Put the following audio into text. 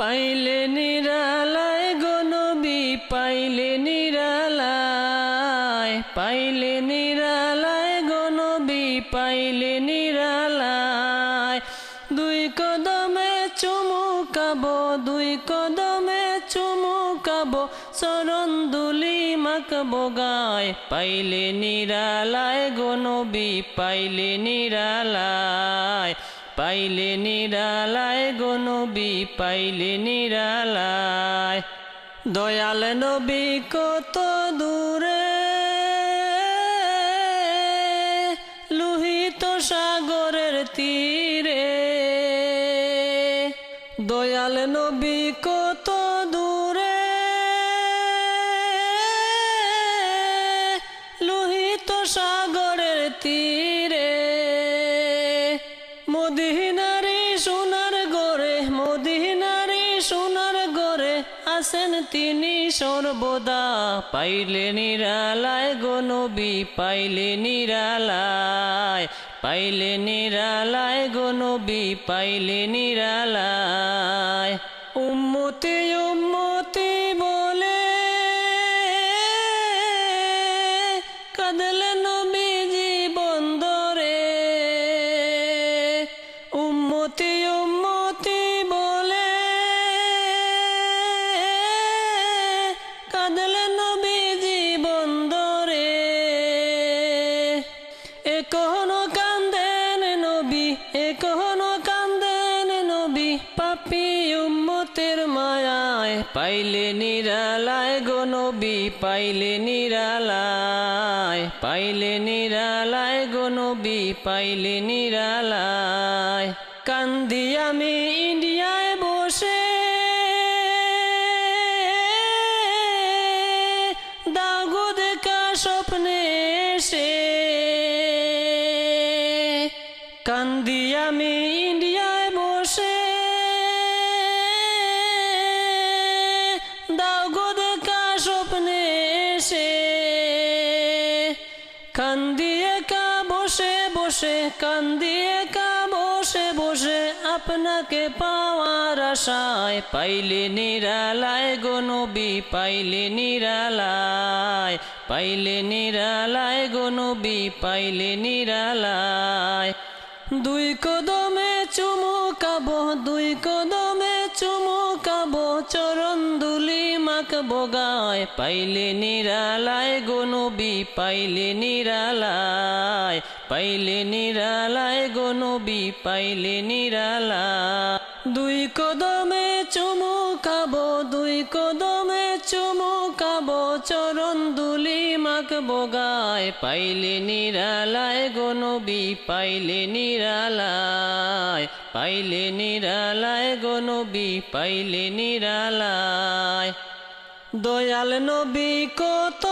পাইলে নিরালায় গনবি পাইলে নিরালায় পাইলে নিরালায় গনবি পাইলে নিরালায়। দুই কদমে চুমুকাবো দুই কদমে চুমুকাবো চরণ দুলি মাকবো গায়। পাইলে নিরালায় গনবি পাইলে নিরালায়। পাইলে নিরালায় গনবি পাইলে নিরালায়। দয়াল নবী কত দূরে? লোহিত সাগরের তীরে। দয়াল নবী কত দূরে? লোহিত সাগরের তীরে। আসেন তিনি সর্বদা। পাইলে নিরালায় গনবি পাইলে নিরালায়। পাইলে নিরালায় গনবি পাইলে নিরালায়। উম্মতে উম্মতি এখনও কান্দেন নবী, এখনও কান্দেন নবী, পাপি উম্মতের মায়ায় পাইলে নিরালায় গো নবী, পাইলে নিরালায় পাইলে নিরালায় গো নবী, পাইলে নিরালায়। কান্দি আমি ইন্ডিয়ায় বসে, দাগো দেখা স্বপ্নে কান্দি আমি ইন্ডিয়ায় বসে দাগো দেখা স্বপ্নে এসে কান্দি একা বসে বসে কান্দি একা বসে বসে আপনাকে পাওয়ার আশায় পাইলে নিরালায় গো নবী পাইলে নিরালায় পাইলে নিরালায় গো নবী পাইলে নিরালায় দুই কদমে চুমুকাবো দুই কদমে চুমুকাবো চরণ দুলি মাখবো গায় পাইলে নিরালায় গো নবী, পাইলে নিরালায় পাইলে নিরালায় গো নবী, পাইলে নিরালায়। দুই কদমে চুমুকাবো দুই কদমে চুমুকাবো চরণ দুলি মাখবো গায় পাইলে নিরালায় গো নবী, পাইলে নিরালায় পাইলে নিরালায় গো নবী, পাইলে নিরালায়। দয়াল নবী কত